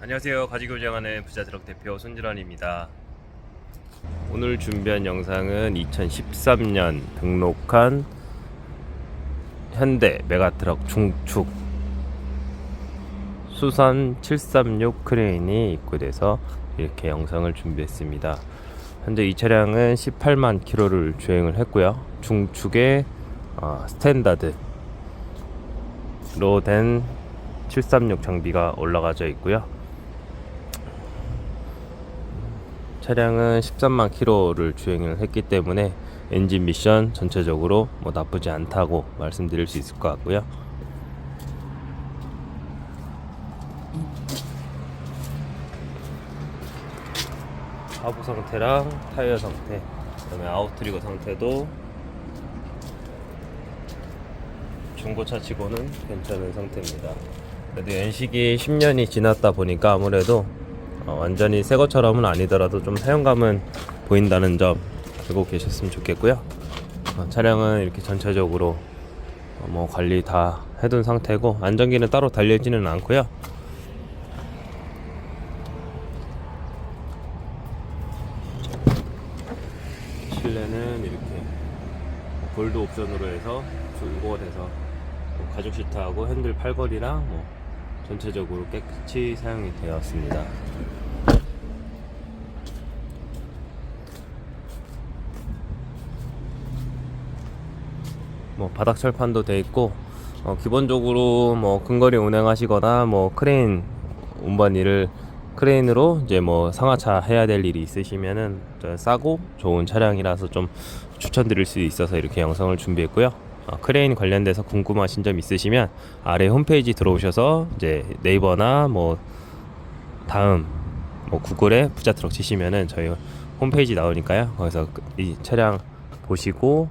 안녕하세요. 가지고 운영하는 부자트럭 대표 손질환입니다. 오늘 준비한 영상은 2013년 등록한 현대 메가트럭 중축 수선 736 크레인이 입고돼서 이렇게 영상을 준비했습니다. 현재 이 차량은 18만 킬로를 주행을 했고요. 중축에 어, 스탠다드로 된 736 장비가 올라가져 있고요. 차량은 13만 킬로를 주행을 했기 때문에 엔진 미션 전체적으로 뭐 나쁘지 않다고 말씀드릴 수 있을 것 같고요. 하부 상태랑 타이어 상태, 그다음에 아웃트리거 상태도 중고차 치고는 괜찮은 상태입니다. 그래도 연식이 10년이 지났다 보니까 아무래도 어, 완전히 새 것처럼은 아니더라도 좀 사용감은 보인다는 점 알고 계셨으면 좋겠고요. 어, 차량은 이렇게 전체적으로 어, 뭐 관리 다 해둔 상태고 안전기는 따로 달려있지는 않고요. 실내는 이렇게 골드 옵션으로 해서 줄곳에서 뭐 가죽 시트하고 핸들 팔걸이랑 뭐 전체적으로 깨끗이 사용이 되었습니다. 뭐 바닥 철판도 돼 있고 어, 기본적으로 뭐 근거리 운행하시거나 뭐 크레인 운반 일을 크레인으로 이제 뭐 상하차 해야 될 일이 있으시면은 저 싸고 좋은 차량이라서 좀 추천드릴 수 있어서 이렇게 영상을 준비했고요. 어, 크레인 관련돼서 궁금하신 점 있으시면 아래 홈페이지 들어오셔서 이제 네이버나 뭐 다음 뭐 구글에 부자 트럭 치시면은 저희 홈페이지 나오니까요. 거기서 그- 이 차량 보시고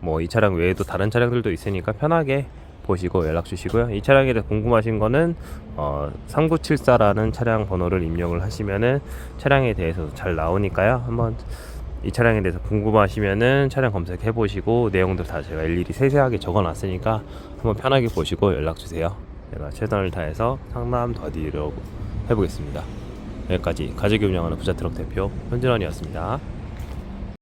뭐 이 차량 외에도 다른 차량들도 있으니까 편하게 보시고 연락 주시고요. 이 차량에 대해 궁금하신 거는 어, 3974라는 차량 번호를 입력을 하시면은 차량에 대해서 잘 나오니까요. 한번 이 차량에 대해서 궁금하시면은 차량 검색해 보시고 내용들 다 제가 일일이 세세하게 적어 놨으니까 한번 편하게 보시고 연락 주세요. 제가 최선을 다해서 상담 더디로 해보겠습니다. 여기까지 가족이 운영하는 부자 트럭 대표 현진원이었습니다.